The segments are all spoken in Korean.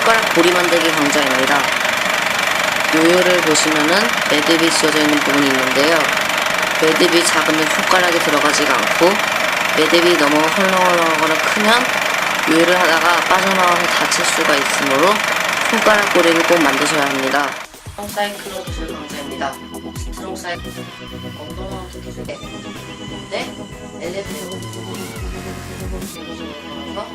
손가락 고리 만들기 강좌입니다. 요요를 보시면은 매듭이 지어져 있는 부분이 있는데요. 매듭이 작으면 손가락이 들어가지가 않고 매듭이 너무 헐렁헐렁하거나 크면 요요를 하다가 빠져나와서 다칠 수가 있으므로 손가락 고리를 꼭 만드셔야 합니다. 사이클로 기술 강좌입니다. 트롱 사이클 엉덩이와 기술 네, 엘리베이터 Huh?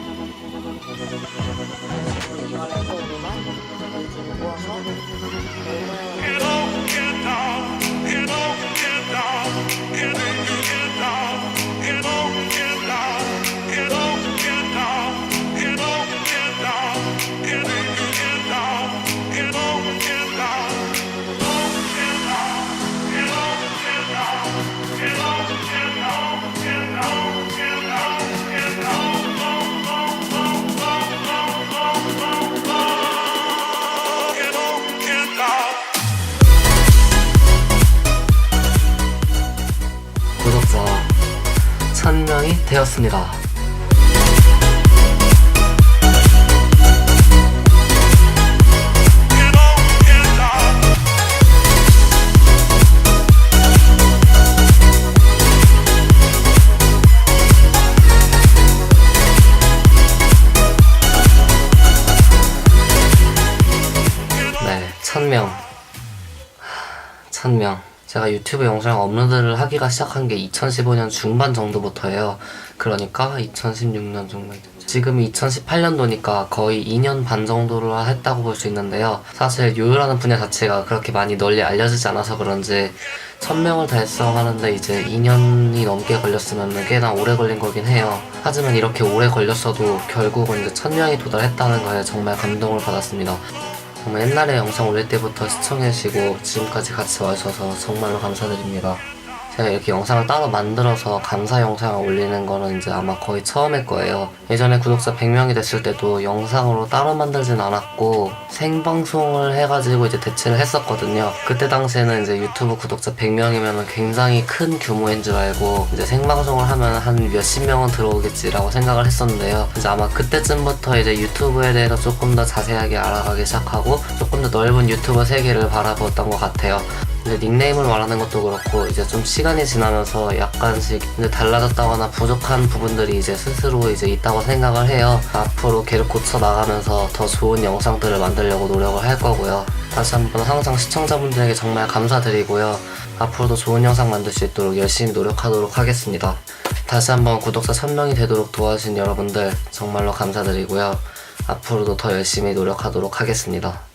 1000명이 되었습니다. 네, 1000명. 1000명. 제가 유튜브 영상 업로드를 하기가 시작한 게 2015년 중반 정도부터예요. 그러니까 2016년 중반. 지금이 2018년도니까 거의 2년 반 정도를 했다고 볼 수 있는데요. 사실 요요라는 분야 자체가 그렇게 많이 널리 알려지지 않아서 그런지 1000명을 달성하는데 이제 2년이 넘게 걸렸으면 꽤나 오래 걸린 거긴 해요. 하지만 이렇게 오래 걸렸어도 결국은 이제 1000명이 도달했다는 거에 정말 감동을 받았습니다. 정말 옛날에 영상 올릴 때부터 시청해주시고 지금까지 같이 와주셔서 정말로 감사드립니다. 제가 이렇게 영상을 따로 만들어서 감사 영상을 올리는 거는 이제 아마 거의 처음일 거예요. 예전에 구독자 100명이 됐을 때도 영상으로 따로 만들진 않았고 생방송을 해가지고 이제 대체를 했었거든요. 그때 당시에는 이제 유튜브 구독자 100명이면 굉장히 큰 규모인 줄 알고 이제 생방송을 하면 한 몇십 명은 들어오겠지라고 생각을 했었는데요. 이제 아마 그때쯤부터 이제 유튜브에 대해서 조금 더 자세하게 알아가기 시작하고 조금 더 넓은 유튜브 세계를 바라보았던 것 같아요. 근데 닉네임을 말하는 것도 그렇고 이제 좀 시간이 지나면서 약간씩 달라졌다거나 부족한 부분들이 이제 스스로 이제 있다고 생각을 해요. 앞으로 계속 고쳐 나가면서 더 좋은 영상들을 만들려고 노력을 할 거고요. 다시 한번 항상 시청자분들에게 정말 감사드리고요. 앞으로도 좋은 영상 만들 수 있도록 열심히 노력하도록 하겠습니다. 다시 한번 구독자 1000명이 되도록 도와주신 여러분들 정말로 감사드리고요. 앞으로도 더 열심히 노력하도록 하겠습니다.